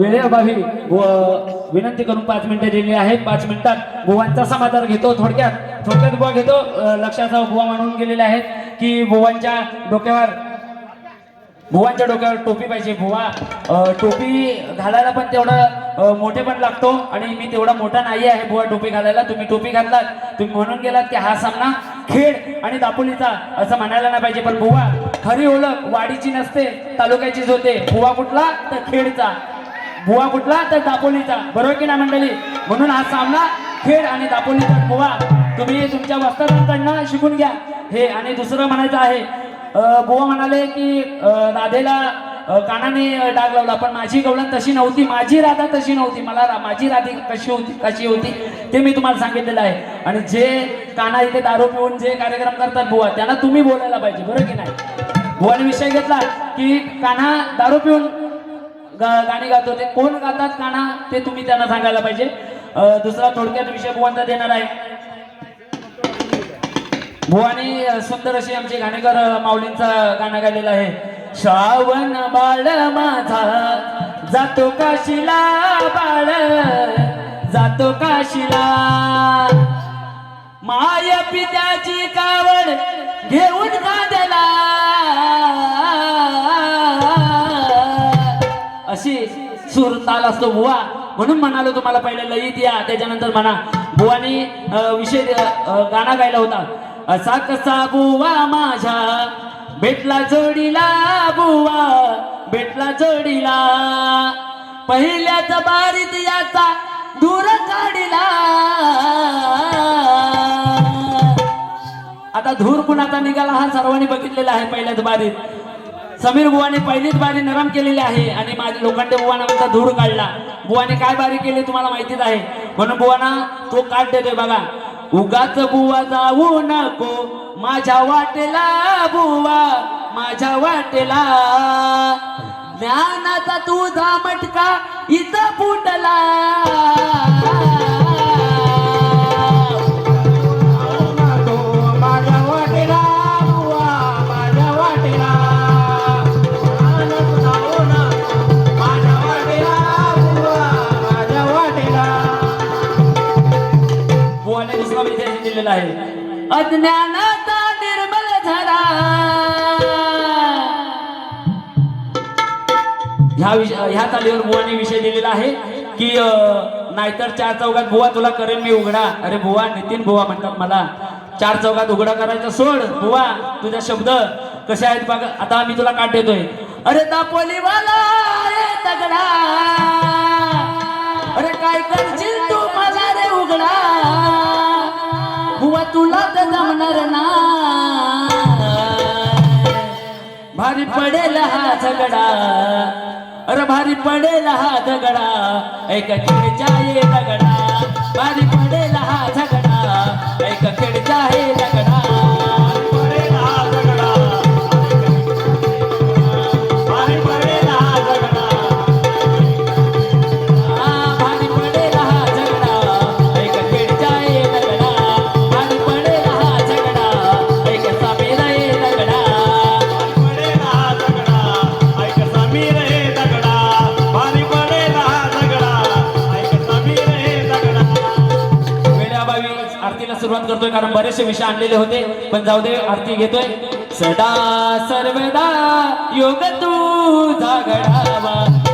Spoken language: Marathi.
वेळेअभावी व विनंती करून पाच मिनिटं दिली आहेत. पाच मिनिटात बुवांचा समाचार घेतो थोडक्यात. थोडक्यात बुवा घेतो. लक्षाचा बुवा म्हणून गेलेले आहेत की बुवांच्या डोक्यावर भुवांच्या डोक्यावर टोपी पाहिजे भुवा टोपी घालायला पण तेवढं मोठे पण लागतो आणि मी तेवढा मोठा नाही आहे भुवा टोपी घालायला. तुम्ही टोपी घातलात तुम्ही म्हणून गेलात की हा सामना खेड आणि दापोलीचा असं म्हणायला नाही पाहिजे. पण भुवा खरी ओळख वाडीची नसते तालुक्याचीच होते. भुवा कुठला? तर खेडचा. बुवा कुठला? तर दापोलीचा. बरोबर की ना मंडळी? म्हणून हा सामना खेड आणि दापोलीचा बुवा. तुम्ही तुमच्या वस्तादांकडनं शिकून घ्या. हे आणि दुसरं म्हणायचं आहे बुवा म्हणाले की राधेला कानाने डाग लावला पण माझी गवळण तशी नव्हती माझी राधा तशी नव्हती मला रा- माझी राधी कशी होती कशी होती ते मी तुम्हाला सांगितलेलं आहे. आणि जे काना इथे दारू पिऊन जे कार्यक्रम करतात बुवा त्यांना तुम्ही बोलायला पाहिजे बरं की नाही? बुवाने विषय घेतला की कान्हा दारू पिऊन गाणी गातो. ते कोण गातात गाणं ते तुम्ही त्यांना सांगायला पाहिजे. दुसरा थोडक्यात विषय बुवांचा देणार आहे. भुवानी सुंदर अशी आमचे गाणेकर माऊलींचा गाणं गायलेलं आहे. श्रावण बाळ माझा जातो काशीला बाळ? जातो काशीला माय पित्याची कावड घेऊन गादला सूर ताल असतो बुवा. म्हणून म्हणालो तुम्हाला पहिले लईत या. त्याच्यानंतर म्हणा बुवानी विषय गाणं गायला होता. असा कसा बुवा माझ्या? भेटला जोडीला बुवा. भेटला जोडीला. पहिल्याच बारीत याचा दूर काढिला. आता धूर कुणाचा निघाला हा सर्वांनी बघितलेला आहे पहिल्याच बारीत. समीर बुवाने पहिलीच बारी नरम केलेली आहे आणि माझ्या लोखंडे बुवाना धूर काढला. बुवाने काय बारी केली तुम्हाला माहितीच आहे? म्हणून बुवाना तो काढ देतोय बघा. उगाच बुवा जाऊ नको. माझ्या वाटेला बुवा. माझ्या वाटेला. ज्ञानाचा तुझा मटका इथं फुटला. दिलेलं आहे. अज्ञानाचा निर्मल झाला. ह्या विषय ह्या तालीवर बुवाने विषय दिलेला आहे की नाहीतर चार चौकात बुवा तुला करेन मी उघडा. अरे बुवा नितीन बुवा म्हणतात मला. चार चौकात उघडा करायचा सोड. बुवा तुझा शब्द कसे आहेत बघ आता मी तुला काट देतोय अरे दापोलीवाला रे दगडा. अरे काय करशील तुला तर जमणार ना. भारी पडेल हा झगडा. अरे भारी पडेल हा झगडा. ऐक खेळचा ये झगडा भारी पडेल हा झगडा. ऐक खेळचा हे झगडा आरतीला सुरुवात करतोय कारण बरेचसे विषय आणलेले होते. पण जाऊ दे आरती घेतोय. सदा सर्वदा योग तू जागडा